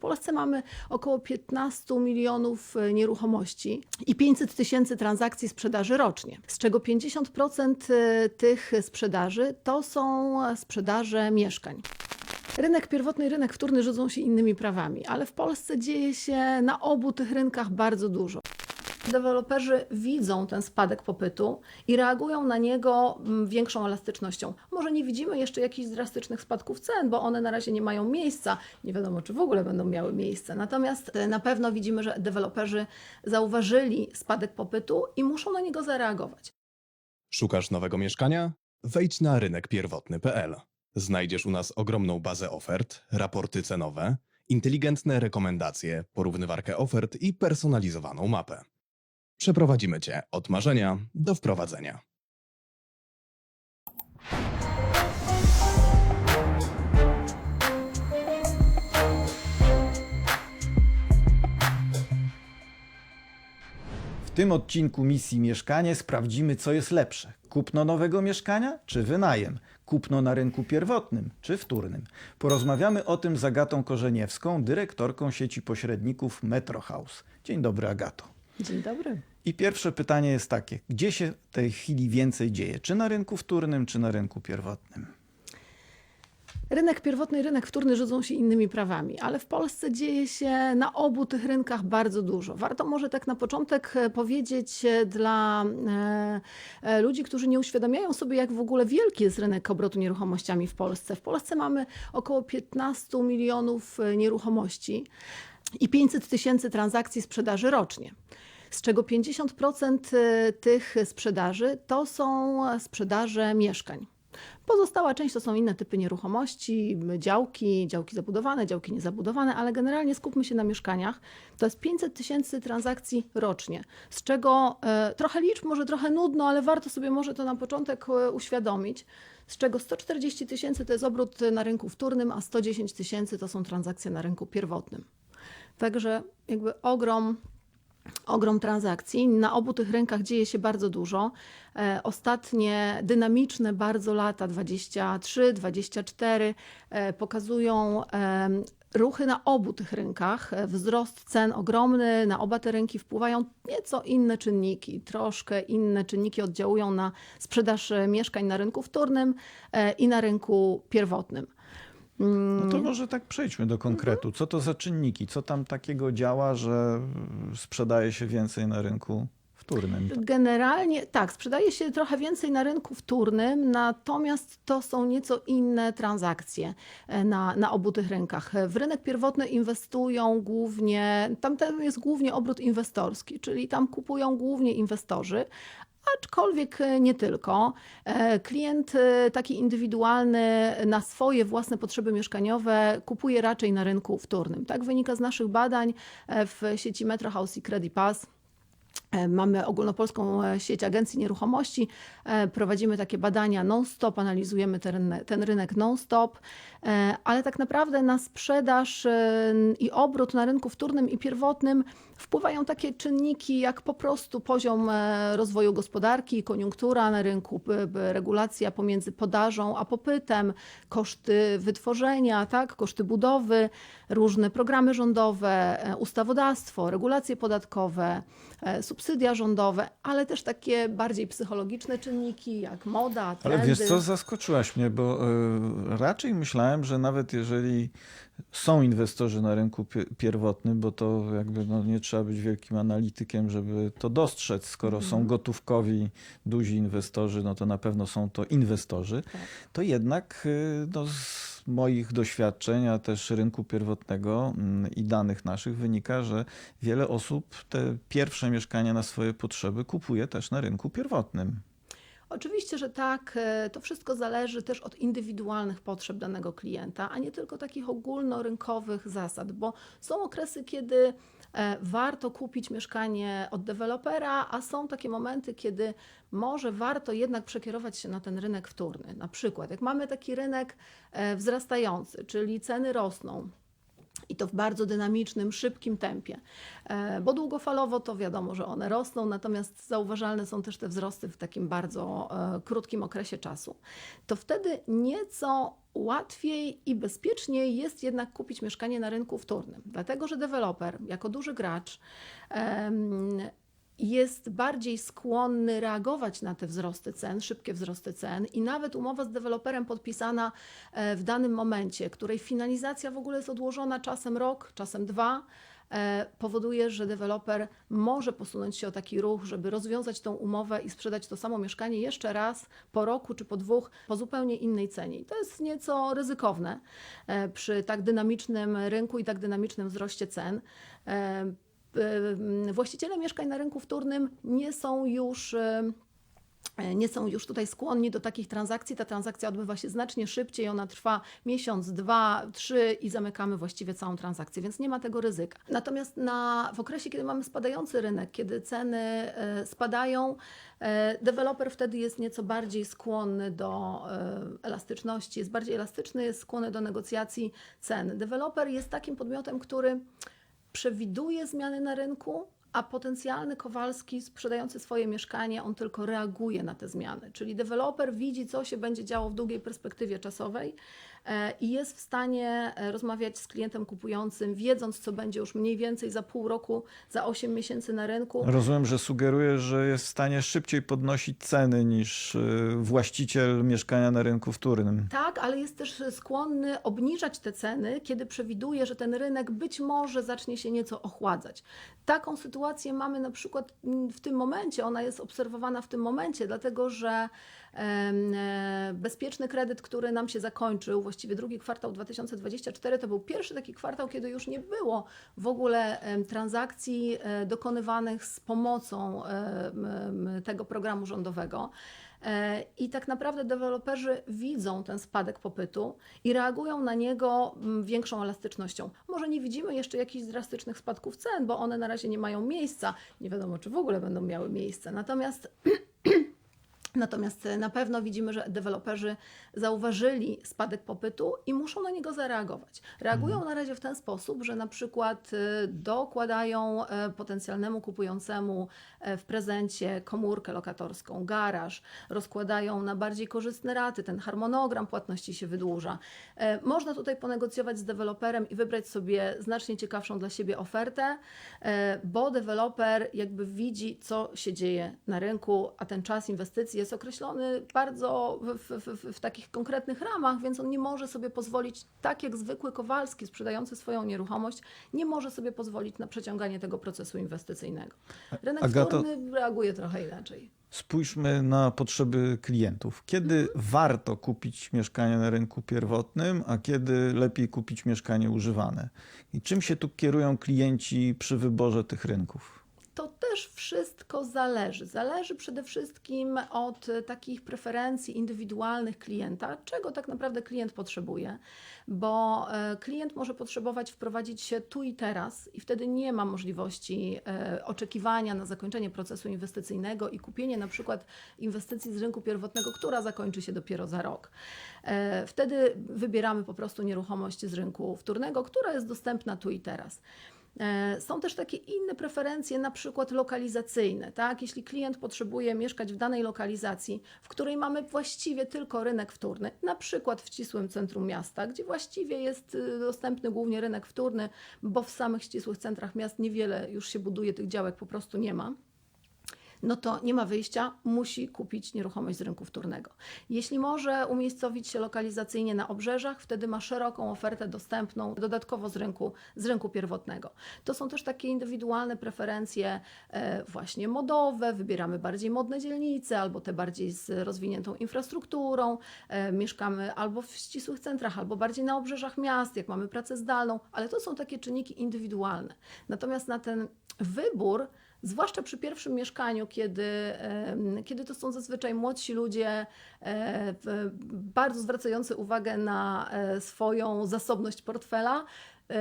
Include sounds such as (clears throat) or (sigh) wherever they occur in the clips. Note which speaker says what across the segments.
Speaker 1: Polsce mamy około 15 milionów e, nieruchomości i 500 tysięcy transakcji sprzedaży rocznie, z czego 50% e, tych sprzedaży to są sprzedaże mieszkań. Rynek pierwotny i rynek wtórny rządzą się innymi prawami, ale w Polsce dzieje się na obu tych rynkach bardzo dużo. Deweloperzy widzą ten spadek popytu i reagują na niego mm, większą elastycznością. Może nie widzimy jeszcze jakichś drastycznych spadków cen, bo one na razie nie mają miejsca. Nie wiadomo, czy w ogóle będą miały miejsce. Natomiast e, na pewno widzimy, że deweloperzy zauważyli spadek popytu i muszą na niego zareagować.
Speaker 2: Szukasz nowego mieszkania? Wejdź na rynek pierwotny.pl. Znajdziesz u nas ogromną bazę ofert, raporty cenowe, inteligentne rekomendacje, porównywarkę ofert i personalizowaną mapę. Przeprowadzimy Cię od marzenia do wprowadzenia.
Speaker 3: W tym odcinku misji Mieszkanie sprawdzimy, co jest lepsze: kupno nowego mieszkania czy wynajem, kupno na rynku pierwotnym czy wtórnym. Porozmawiamy o tym z Agatą Korzeniewską, dyrektorką sieci pośredników Metro House. Dzień dobry, Agato.
Speaker 1: Dzień dobry.
Speaker 3: I pierwsze pytanie jest takie: gdzie się w tej chwili więcej dzieje? Czy na rynku wtórnym, czy na rynku pierwotnym?
Speaker 1: Rynek pierwotny i rynek wtórny rządzą się innymi prawami, ale w Polsce dzieje się na obu tych rynkach bardzo dużo. Warto może tak na początek e, powiedzieć e, dla e, ludzi, którzy nie uświadamiają sobie, jak w ogóle wielki jest rynek obrotu nieruchomościami w Polsce. W Polsce mamy około 15 milionów nieruchomości i 500 tysięcy transakcji sprzedaży rocznie. Z czego 50% e, tych sprzedaży to są sprzedaże mieszkań. Pozostała część to są inne typy nieruchomości, działki, działki zabudowane, działki niezabudowane, ale generalnie skupmy się na mieszkaniach. To jest 500 tysięcy transakcji rocznie, z czego e, trochę liczb, może trochę nudno, ale warto sobie może to na początek e, uświadomić, z czego 140 tysięcy to jest obrót na rynku wtórnym, a 110 tysięcy to są transakcje na rynku pierwotnym. Także jakby ogrom ogrom transakcji. Na obu tych rynkach dzieje się bardzo dużo. E, Ostatnie dynamiczne bardzo lata 23, 24 e, pokazują ruchy na obu tych rynkach. E, Wzrost cen ogromny, na oba te rynki wpływają nieco inne czynniki. Troszkę inne czynniki oddziałują na sprzedaż mieszkań na rynku wtórnym i na rynku pierwotnym. Mm,
Speaker 3: No to może tak przejdźmy do konkretu. Co to za czynniki? Co tam takiego działa, że sprzedaje się więcej na rynku wtórnym?
Speaker 1: Generalnie tak, sprzedaje się trochę więcej na rynku wtórnym, natomiast to są nieco inne transakcje e, na, na obu tych rynkach. W rynek pierwotny inwestują głównie, tam jest głównie obrót inwestorski, czyli tam kupują głównie inwestorzy. Aczkolwiek e, nie tylko. E, Klient e, taki indywidualny na swoje własne potrzeby mieszkaniowe kupuje raczej na rynku wtórnym. Tak wynika z naszych badań w sieci Metro House i Credit Pass. E, Mamy ogólnopolską e, sieć agencji nieruchomości, e, prowadzimy takie badania non-stop, analizujemy ten, ten rynek non-stop, ale tak naprawdę na sprzedaż i obrót na rynku wtórnym i pierwotnym wpływają takie czynniki jak po prostu poziom rozwoju gospodarki, koniunktura na rynku, regulacja pomiędzy podażą a popytem, koszty wytworzenia, tak, koszty budowy, różne programy rządowe, ustawodawstwo, regulacje podatkowe, subsydia rządowe, ale też takie bardziej psychologiczne czynniki jak moda,
Speaker 3: Ale
Speaker 1: trendy.
Speaker 3: wiesz co, zaskoczyłaś mnie, bo y, raczej myślałem, że nawet jeżeli są inwestorzy na rynku pi- pierwotnym, bo to jakby no, nie trzeba być wielkim analitykiem, żeby to dostrzec, skoro są gotówkowi duzi inwestorzy, no to na pewno są to inwestorzy,
Speaker 1: Tak.
Speaker 3: to jednak y, no, z moich doświadczeń, a też rynku pierwotnego mm, i danych naszych wynika, że wiele osób te pierwsze mieszkania na swoje potrzeby kupuje też na rynku pierwotnym.
Speaker 1: Oczywiście, że tak. E, To wszystko zależy też od indywidualnych potrzeb danego klienta, a nie tylko takich ogólnorynkowych zasad, bo są okresy, kiedy e, warto kupić mieszkanie od dewelopera, a są takie momenty, kiedy może warto jednak przekierować się na ten rynek wtórny. Na przykład, jak mamy taki rynek e, wzrastający, czyli ceny rosną, i to w bardzo dynamicznym, szybkim tempie. E, Bo długofalowo to wiadomo, że one rosną, natomiast zauważalne są też te wzrosty w takim bardzo e, krótkim okresie czasu. To wtedy nieco łatwiej i bezpieczniej jest jednak kupić mieszkanie na rynku wtórnym, dlatego że deweloper, jako duży gracz, jest bardziej skłonny reagować na te wzrosty cen, szybkie wzrosty cen i nawet umowa z deweloperem podpisana e, w danym momencie, której finalizacja w ogóle jest odłożona czasem rok, czasem dwa, e, powoduje, że deweloper może posunąć się o taki ruch, żeby rozwiązać tą umowę i sprzedać to samo mieszkanie jeszcze raz po roku czy po dwóch po zupełnie innej cenie. I to jest nieco ryzykowne e, przy tak dynamicznym rynku i tak dynamicznym wzroście cen. E, e, Właściciele mieszkań na rynku wtórnym nie są już e, nie są już tutaj skłonni do takich transakcji. Ta transakcja odbywa się znacznie szybciej, ona trwa miesiąc, dwa, trzy i zamykamy właściwie całą transakcję, więc nie ma tego ryzyka. Natomiast na, w okresie, kiedy mamy spadający rynek, kiedy ceny spadają, deweloper wtedy jest nieco bardziej skłonny do elastyczności, jest bardziej elastyczny, jest skłonny do negocjacji cen. Deweloper jest takim podmiotem, który przewiduje zmiany na rynku, a potencjalny Kowalski sprzedający swoje mieszkanie, on tylko reaguje na te zmiany. Czyli deweloper widzi, co się będzie działo w długiej perspektywie czasowej i jest w stanie e, rozmawiać z klientem kupującym, wiedząc, co będzie już mniej więcej za pół roku, za 8 miesięcy na rynku.
Speaker 3: Rozumiem, że sugerujesz, że jest w stanie szybciej podnosić ceny niż y, właściciel mieszkania na rynku wtórnym.
Speaker 1: Tak, ale jest też skłonny obniżać te ceny, kiedy przewiduje, że ten rynek być może zacznie się nieco ochładzać. Taką sytuację mamy na przykład mm, w tym momencie, ona jest obserwowana w tym momencie, dlatego że e, bezpieczny kredyt, który nam się zakończył, właściwie drugi kwartał 2024, to był pierwszy taki kwartał, kiedy już nie było w ogóle transakcji e, dokonywanych z pomocą tego programu rządowego. E, I tak naprawdę deweloperzy widzą ten spadek popytu i reagują na niego większą elastycznością. Może nie widzimy jeszcze jakichś drastycznych spadków cen, bo one na razie nie mają miejsca. Nie wiadomo, czy w ogóle będą miały miejsce. Natomiast (clears throat) Natomiast na pewno widzimy, że deweloperzy zauważyli spadek popytu i muszą na niego zareagować. Reagują na razie w ten sposób, że na przykład y, dokładają e, potencjalnemu kupującemu e, w prezencie komórkę lokatorską, garaż, rozkładają na bardziej korzystne raty, ten harmonogram płatności się wydłuża. E, Można tutaj ponegocjować z deweloperem i wybrać sobie znacznie ciekawszą dla siebie ofertę, e, bo deweloper jakby widzi, co się dzieje na rynku, a ten czas inwestycji jest określony bardzo w, w, w, takich konkretnych ramach, więc on nie może sobie pozwolić, tak jak zwykły Kowalski sprzedający swoją nieruchomość, nie może sobie pozwolić na przeciąganie tego procesu inwestycyjnego. Rynek
Speaker 3: Agato-
Speaker 1: wtórny reaguje trochę inaczej.
Speaker 3: Spójrzmy na potrzeby klientów. Kiedy warto kupić mieszkanie na rynku pierwotnym, a kiedy lepiej kupić mieszkanie używane? I czym się tu kierują klienci przy wyborze tych rynków?
Speaker 1: Też wszystko zależy. Zależy przede wszystkim od e, takich preferencji indywidualnych klienta, czego tak naprawdę klient potrzebuje, bo e, klient może potrzebować wprowadzić się tu i teraz i wtedy nie ma możliwości e, oczekiwania na zakończenie procesu inwestycyjnego i kupienie na przykład inwestycji z rynku pierwotnego, która zakończy się dopiero za rok. Wtedy wybieramy po prostu nieruchomość z rynku wtórnego, która jest dostępna tu i teraz. E, Są też takie inne preferencje, na przykład lokalizacyjne. Tak? Jeśli klient potrzebuje mieszkać w danej lokalizacji, w której mamy właściwie tylko rynek wtórny, na przykład w ścisłym centrum miasta, gdzie właściwie jest y, dostępny głównie rynek wtórny, bo w samych ścisłych centrach miast niewiele już się buduje, tych działek po prostu nie ma no to nie ma wyjścia, musi kupić nieruchomość z rynku wtórnego. Jeśli może umiejscowić się lokalizacyjnie na obrzeżach, wtedy ma szeroką ofertę dostępną dodatkowo z rynku, z rynku pierwotnego. To są też takie indywidualne preferencje e, właśnie modowe, wybieramy bardziej modne dzielnice albo te bardziej z rozwiniętą infrastrukturą, e, mieszkamy albo w ścisłych centrach, albo bardziej na obrzeżach miast, jak mamy pracę zdalną, ale to są takie czynniki indywidualne. Natomiast na ten wybór Zwłaszcza przy pierwszym mieszkaniu, kiedy, kiedy to są zazwyczaj młodsi ludzie, e, bardzo zwracający uwagę na e, swoją zasobność portfela,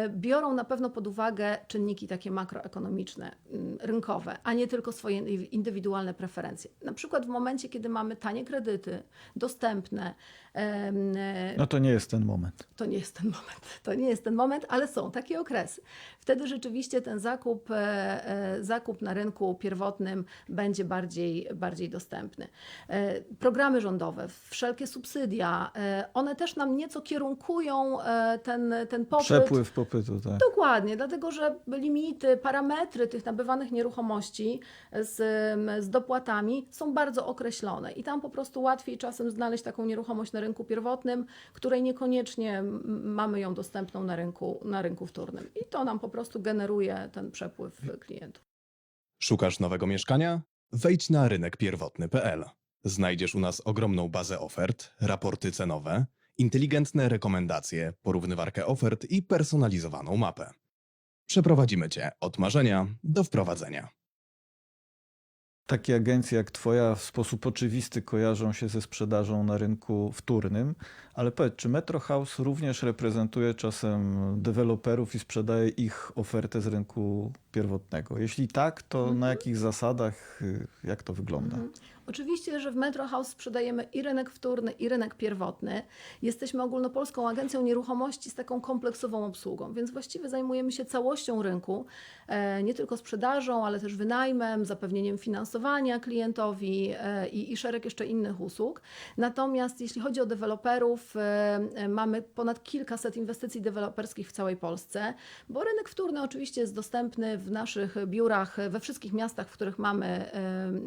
Speaker 1: biorą na pewno pod uwagę czynniki takie makroekonomiczne, mm, rynkowe, a nie tylko swoje indywidualne preferencje. Na przykład w momencie, kiedy mamy tanie kredyty, dostępne, e,
Speaker 3: No to nie jest ten moment.
Speaker 1: to nie jest ten moment. (laughs) To nie jest ten moment, ale są takie okresy. Wtedy rzeczywiście ten zakup, e, e, zakup na rynku pierwotnym będzie bardziej, bardziej dostępny. E, Programy rządowe, wszelkie subsydia, e, one też nam nieco kierunkują e, ten, ten popyt.
Speaker 3: Przepływ popytu, tak.
Speaker 1: Dokładnie, dlatego że limity, parametry tych nabywanych nieruchomości z, z dopłatami są bardzo określone i tam po prostu łatwiej czasem znaleźć taką nieruchomość na rynku pierwotnym, której niekoniecznie mamy ją dostępną na rynku, na rynku wtórnym. I to nam po prostu generuje ten przepływ klientów.
Speaker 2: Szukasz nowego mieszkania? Wejdź na rynek pierwotny.pl. Znajdziesz u nas ogromną bazę ofert, raporty cenowe, inteligentne rekomendacje, porównywarkę ofert i personalizowaną mapę. Przeprowadzimy Cię od marzenia do wprowadzenia.
Speaker 3: Takie agencje jak Twoja w sposób oczywisty kojarzą się ze sprzedażą na rynku wtórnym, ale powiedz, czy Metro House również reprezentuje czasem deweloperów i sprzedaje ich ofertę z rynku pierwotnego? Jeśli tak, to na jakich zasadach, y, jak to wygląda?
Speaker 1: Mhm. Oczywiście, że w Metro House sprzedajemy i rynek wtórny, i rynek pierwotny. Jesteśmy ogólnopolską agencją nieruchomości z taką kompleksową obsługą, więc właściwie zajmujemy się całością rynku, e, nie tylko sprzedażą, ale też wynajmem, zapewnieniem finansowania klientowi e, i, i szereg jeszcze innych usług. Natomiast jeśli chodzi o deweloperów, e, mamy ponad kilkaset inwestycji deweloperskich w całej Polsce, bo rynek wtórny oczywiście jest dostępny w naszych biurach, we wszystkich miastach, w których mamy,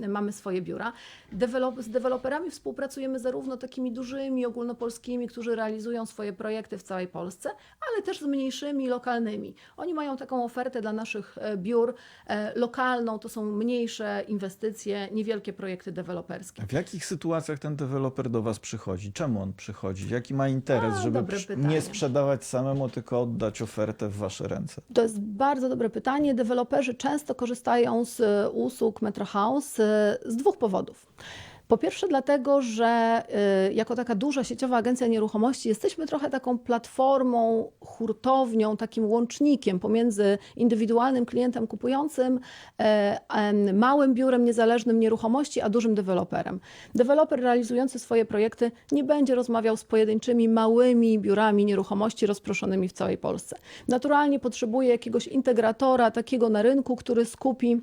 Speaker 1: mamy swoje biura. Dewelop, z deweloperami współpracujemy zarówno takimi dużymi, ogólnopolskimi, którzy realizują swoje projekty w całej Polsce, ale też z mniejszymi, lokalnymi. Oni mają taką ofertę dla naszych e, biur e, lokalną, to są mniejsze inwestycje, niewielkie projekty deweloperskie.
Speaker 3: W jakich sytuacjach ten deweloper do Was przychodzi? Czemu on przychodzi? Jaki ma interes,
Speaker 1: A,
Speaker 3: żeby nie sprzedawać samemu, tylko oddać ofertę w Wasze ręce?
Speaker 1: To jest bardzo dobre pytanie. Deweloperzy często korzystają z e, usług Metro House z dwóch powodów. Po pierwsze, dlatego, że e, jako taka duża sieciowa agencja nieruchomości jesteśmy trochę taką platformą, hurtownią, takim łącznikiem pomiędzy indywidualnym klientem kupującym, e, małym biurem niezależnym nieruchomości, a dużym deweloperem. Deweloper realizujący swoje projekty nie będzie rozmawiał z pojedynczymi małymi biurami nieruchomości rozproszonymi w całej Polsce. Naturalnie potrzebuje jakiegoś integratora takiego na rynku, który skupi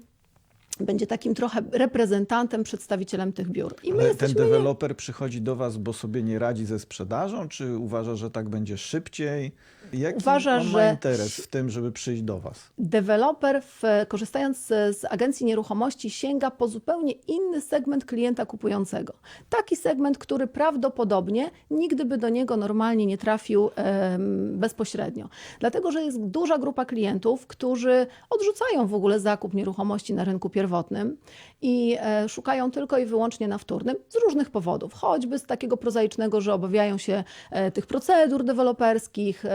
Speaker 1: będzie takim trochę reprezentantem, przedstawicielem tych biur. I
Speaker 3: Ale ten
Speaker 1: jesteśmy
Speaker 3: deweloper przychodzi do Was, bo sobie nie radzi ze sprzedażą, czy uważa, że tak będzie szybciej? Jaki
Speaker 1: Uważa, że-
Speaker 3: interes w tym, żeby przyjść do Was?
Speaker 1: Deweloper, w, korzystając z, agencji nieruchomości, sięga po zupełnie inny segment klienta kupującego. Taki segment, który prawdopodobnie nigdy by do niego normalnie nie trafił em, bezpośrednio. Dlatego, że jest duża grupa klientów, którzy odrzucają w ogóle zakup nieruchomości na rynku pierwotnym i e, szukają tylko i wyłącznie na wtórnym z różnych powodów. Choćby z takiego prozaicznego, że obawiają się e, tych procedur deweloperskich,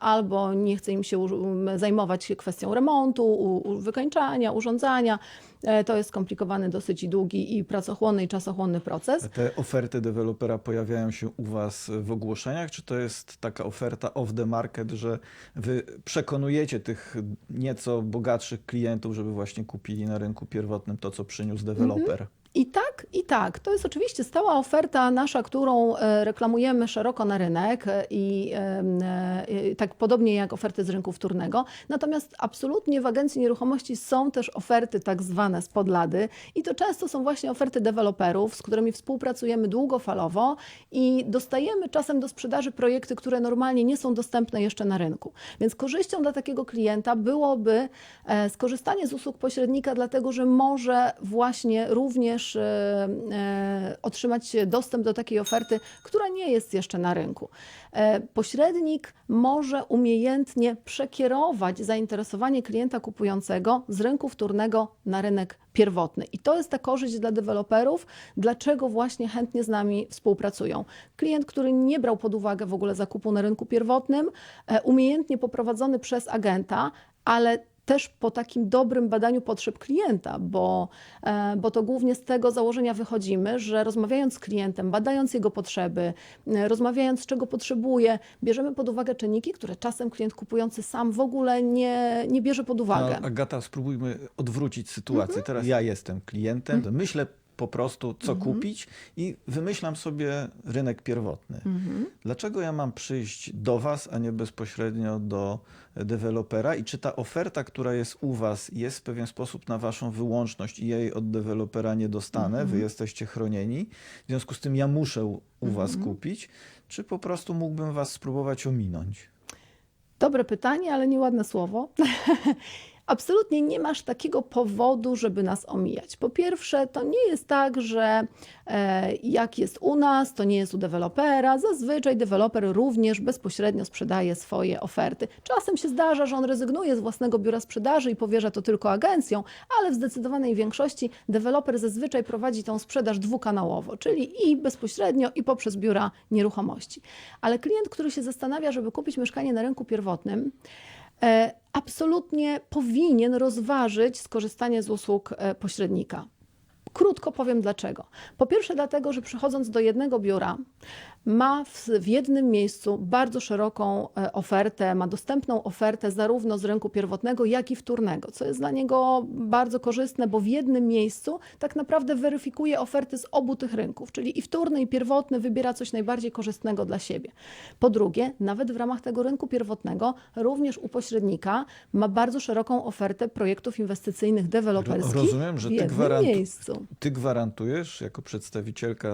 Speaker 1: albo nie chce im się um, zajmować kwestią remontu, wykańczania, urządzania. E, To jest skomplikowany, dosyć długi i pracochłonny i czasochłonny proces.
Speaker 3: Te oferty dewelopera pojawiają się u Was w ogłoszeniach, czy to jest taka oferta off the market, że Wy przekonujecie tych nieco bogatszych klientów, żeby właśnie kupili na rynku pierwotnym to, co przyniósł deweloper?
Speaker 1: I tak, i tak. To jest oczywiście stała oferta nasza, którą e, reklamujemy szeroko na rynek e, i e, tak podobnie jak oferty z rynku wtórnego. Natomiast absolutnie w agencji nieruchomości są też oferty tak zwane z podlady i to często są właśnie oferty deweloperów, z którymi współpracujemy długofalowo i dostajemy czasem do sprzedaży projekty, które normalnie nie są dostępne jeszcze na rynku. Więc korzyścią dla takiego klienta byłoby skorzystanie z usług pośrednika, dlatego że może właśnie również e, e, otrzymać dostęp do takiej oferty, która nie jest jeszcze na rynku. E, Pośrednik może umiejętnie przekierować zainteresowanie klienta kupującego z rynku wtórnego na rynek pierwotny. I to jest ta korzyść dla deweloperów, dlaczego właśnie chętnie z nami współpracują. Klient, który nie brał pod uwagę w ogóle zakupu na rynku pierwotnym, umiejętnie poprowadzony przez agenta, ale też po takim dobrym badaniu potrzeb klienta, bo, e, bo to głównie z tego założenia wychodzimy, że rozmawiając z klientem, badając jego potrzeby, rozmawiając czego potrzebuje, bierzemy pod uwagę czynniki, które czasem klient kupujący sam w ogóle nie, nie bierze pod uwagę.
Speaker 3: A, Agata, spróbujmy odwrócić sytuację. Teraz ja jestem klientem, to myślę po prostu, co kupić i wymyślam sobie rynek pierwotny. Dlaczego ja mam przyjść do Was, a nie bezpośrednio do dewelopera? I czy ta oferta, która jest u Was, jest w pewien sposób na Waszą wyłączność i jej od dewelopera nie dostanę? Wy jesteście chronieni. W związku z tym ja muszę u Was kupić. Czy po prostu mógłbym Was spróbować ominąć?
Speaker 1: Dobre pytanie, ale nieładne słowo. (laughs) Absolutnie nie masz takiego powodu, żeby nas omijać. Po pierwsze, to nie jest tak, że e, jak jest u nas, to nie jest u dewelopera. Zazwyczaj deweloper również bezpośrednio sprzedaje swoje oferty. Czasem się zdarza, że on rezygnuje z własnego biura sprzedaży i powierza to tylko agencjom, ale w zdecydowanej większości deweloper zazwyczaj prowadzi tą sprzedaż dwukanałowo, czyli i bezpośrednio, i poprzez biura nieruchomości. Ale klient, który się zastanawia, żeby kupić mieszkanie na rynku pierwotnym, absolutnie powinien rozważyć skorzystanie z usług e, pośrednika. Krótko powiem dlaczego. Po pierwsze, dlatego, że przychodząc do jednego biura, ma w, w jednym miejscu bardzo szeroką e, ofertę, ma dostępną ofertę zarówno z rynku pierwotnego, jak i wtórnego, co jest dla niego bardzo korzystne, bo w jednym miejscu tak naprawdę weryfikuje oferty z obu tych rynków, czyli i wtórny, i pierwotny wybiera coś najbardziej korzystnego dla siebie. Po drugie, nawet w ramach tego rynku pierwotnego, również u pośrednika ma bardzo szeroką ofertę projektów inwestycyjnych deweloperskich
Speaker 3: rozumiem, że
Speaker 1: w
Speaker 3: ty
Speaker 1: miejscu.
Speaker 3: Ty gwarantujesz, jako przedstawicielka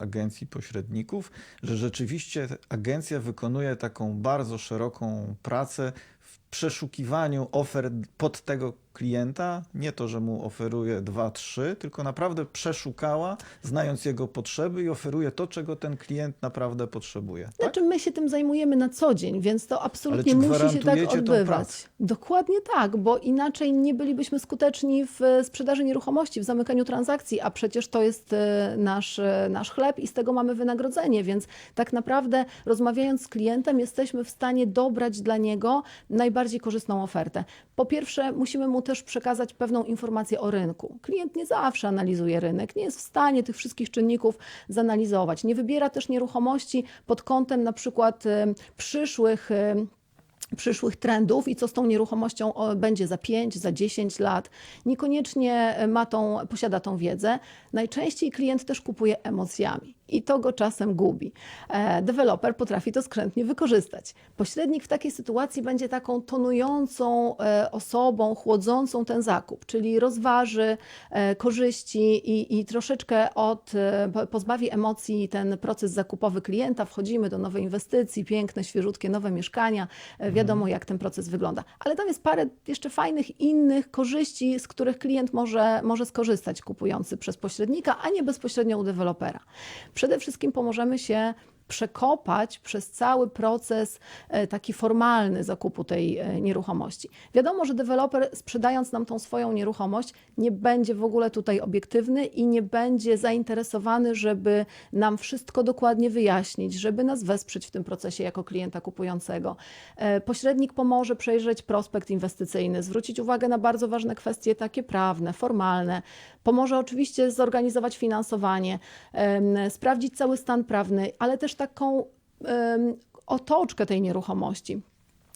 Speaker 3: agencji pośredników, że rzeczywiście agencja wykonuje taką bardzo szeroką pracę w przeszukiwaniu ofert pod tego klienta. Nie to, że mu oferuje dwa, trzy, tylko naprawdę przeszukała, znając jego potrzeby i oferuje to, czego ten klient naprawdę potrzebuje. Tak?
Speaker 1: Znaczy my się tym zajmujemy na co dzień, więc to absolutnie musi się tak odbywać. Dokładnie tak, bo inaczej nie bylibyśmy skuteczni w e, sprzedaży nieruchomości, w zamykaniu transakcji, a przecież to jest e, nasz, e, nasz chleb i z tego mamy wynagrodzenie, więc tak naprawdę rozmawiając z klientem jesteśmy w stanie dobrać dla niego najbardziej korzystną ofertę. Po pierwsze musimy mu też przekazać pewną informację o rynku. Klient nie zawsze analizuje rynek, nie jest w stanie tych wszystkich czynników zanalizować. Nie wybiera też nieruchomości pod kątem na przykład e, przyszłych e, przyszłych trendów i co z tą nieruchomością będzie za 5, za 10 lat. Niekoniecznie e, ma tą, posiada tą wiedzę. Najczęściej klient też kupuje emocjami i to go czasem gubi. E, deweloper potrafi to skrętnie wykorzystać. Pośrednik w takiej sytuacji będzie taką tonującą e, osobą, chłodzącą ten zakup, czyli rozważy e, korzyści i, i troszeczkę od, po- pozbawi emocji ten proces zakupowy klienta. Wchodzimy do nowej inwestycji, piękne, świeżutkie, nowe mieszkania. E, Wiadomo, jak ten proces wygląda. Ale tam jest parę jeszcze fajnych innych korzyści, z których klient może, może skorzystać kupujący przez pośrednika, a nie bezpośrednio u dewelopera. Przede wszystkim pomożemy się przekopać przez cały proces e, taki formalny zakupu tej e, nieruchomości. Wiadomo, że deweloper sprzedając nam tą swoją nieruchomość nie będzie w ogóle tutaj obiektywny i nie będzie zainteresowany, żeby nam wszystko dokładnie wyjaśnić, żeby nas wesprzeć w tym procesie jako klienta kupującego. E, Pośrednik pomoże przejrzeć prospekt inwestycyjny, zwrócić uwagę na bardzo ważne kwestie takie prawne, formalne. Pomoże oczywiście zorganizować finansowanie, sprawdzić cały stan prawny, ale też taką otoczkę tej nieruchomości.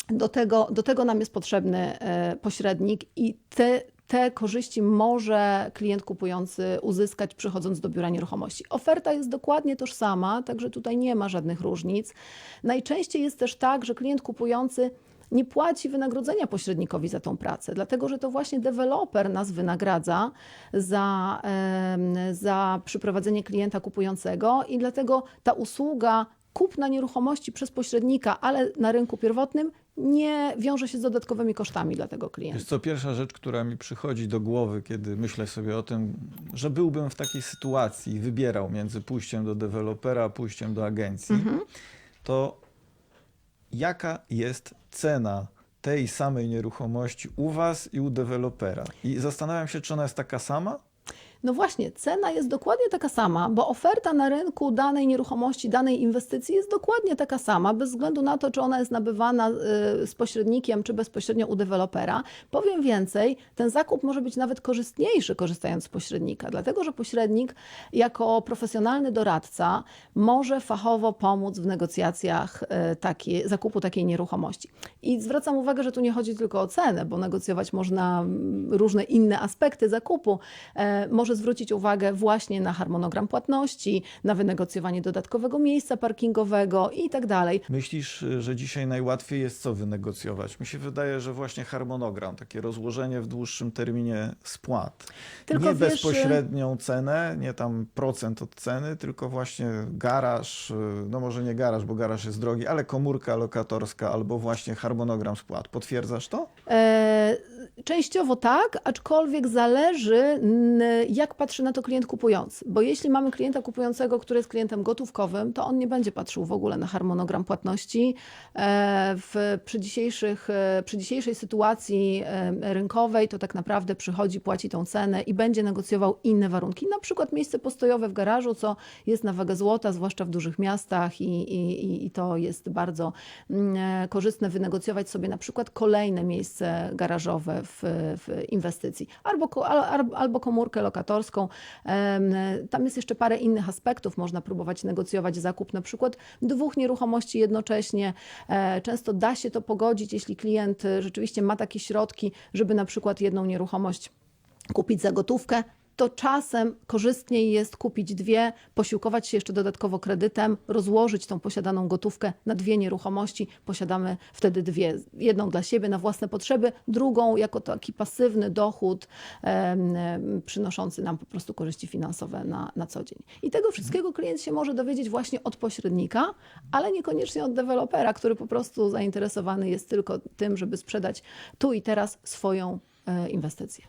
Speaker 1: Do tego, do tego nam jest potrzebny e, pośrednik i te, te korzyści może klient kupujący uzyskać przychodząc do biura nieruchomości. Oferta jest dokładnie tożsama, także tutaj nie ma żadnych różnic. Najczęściej jest też tak, że klient kupujący nie płaci wynagrodzenia pośrednikowi za tą pracę, dlatego że to właśnie deweloper nas wynagradza za, za przyprowadzenie klienta kupującego i dlatego ta usługa kupna nieruchomości przez pośrednika, ale na rynku pierwotnym nie wiąże się z dodatkowymi kosztami dla tego
Speaker 3: Jest
Speaker 1: klienta.
Speaker 3: co pierwsza rzecz, która mi przychodzi do głowy, kiedy myślę sobie o tym, że byłbym w takiej sytuacji i wybierał między pójściem do dewelopera a pójściem do agencji, to jaka jest cena tej samej nieruchomości u Was i u dewelopera? I zastanawiam się, czy ona jest taka sama?
Speaker 1: No właśnie, cena jest dokładnie taka sama, bo oferta na rynku danej nieruchomości, danej inwestycji jest dokładnie taka sama, bez względu na to, czy ona jest nabywana y, z pośrednikiem, czy bezpośrednio u dewelopera. Powiem więcej, ten zakup może być nawet korzystniejszy, korzystając z pośrednika, dlatego że pośrednik jako profesjonalny doradca może fachowo pomóc w negocjacjach y, takie, zakupu takiej nieruchomości. I zwracam uwagę, że tu nie chodzi tylko o cenę, bo negocjować można mm, różne inne aspekty zakupu. E, może zwrócić uwagę właśnie na harmonogram płatności, na wynegocjowanie dodatkowego miejsca parkingowego i tak dalej.
Speaker 3: Myślisz, że dzisiaj najłatwiej jest co wynegocjować? Mi się wydaje, że właśnie harmonogram, takie rozłożenie w dłuższym terminie spłat.
Speaker 1: Tylko
Speaker 3: nie
Speaker 1: wiesz,
Speaker 3: bezpośrednią cenę, nie tam procent od ceny, tylko właśnie garaż, no może nie garaż, bo garaż jest drogi, ale komórka lokatorska albo właśnie harmonogram spłat. Potwierdzasz to?
Speaker 1: E, Częściowo tak, aczkolwiek zależy, jak patrzy na to klient kupujący. Bo jeśli mamy klienta kupującego, który jest klientem gotówkowym, to on nie będzie patrzył w ogóle na harmonogram płatności. E, W, przy, dzisiejszych, e, przy dzisiejszej sytuacji e, rynkowej to tak naprawdę przychodzi, płaci tą cenę i będzie negocjował inne warunki. Na przykład miejsce postojowe w garażu, co jest na wagę złota, zwłaszcza w dużych miastach i, i, i- to jest bardzo mm, korzystne wynegocjować sobie na przykład kolejne miejsce garażowe w, w inwestycji albo, albo komórkę lokatorską. Tam jest jeszcze parę innych aspektów. Można próbować negocjować zakup na przykład dwóch nieruchomości jednocześnie. E, Często da się to pogodzić, jeśli klient e, rzeczywiście ma takie środki, żeby na przykład jedną nieruchomość kupić za gotówkę, to czasem korzystniej jest kupić dwie, posiłkować się jeszcze dodatkowo kredytem, rozłożyć tą posiadaną gotówkę na dwie nieruchomości. Posiadamy wtedy dwie. Jedną dla siebie na własne potrzeby, drugą jako taki pasywny dochód przynoszący nam po prostu korzyści finansowe na, na co dzień. I tego wszystkiego klient się może dowiedzieć właśnie od pośrednika, ale niekoniecznie od dewelopera, który po prostu zainteresowany jest tylko tym, żeby sprzedać tu i teraz swoją e, inwestycję.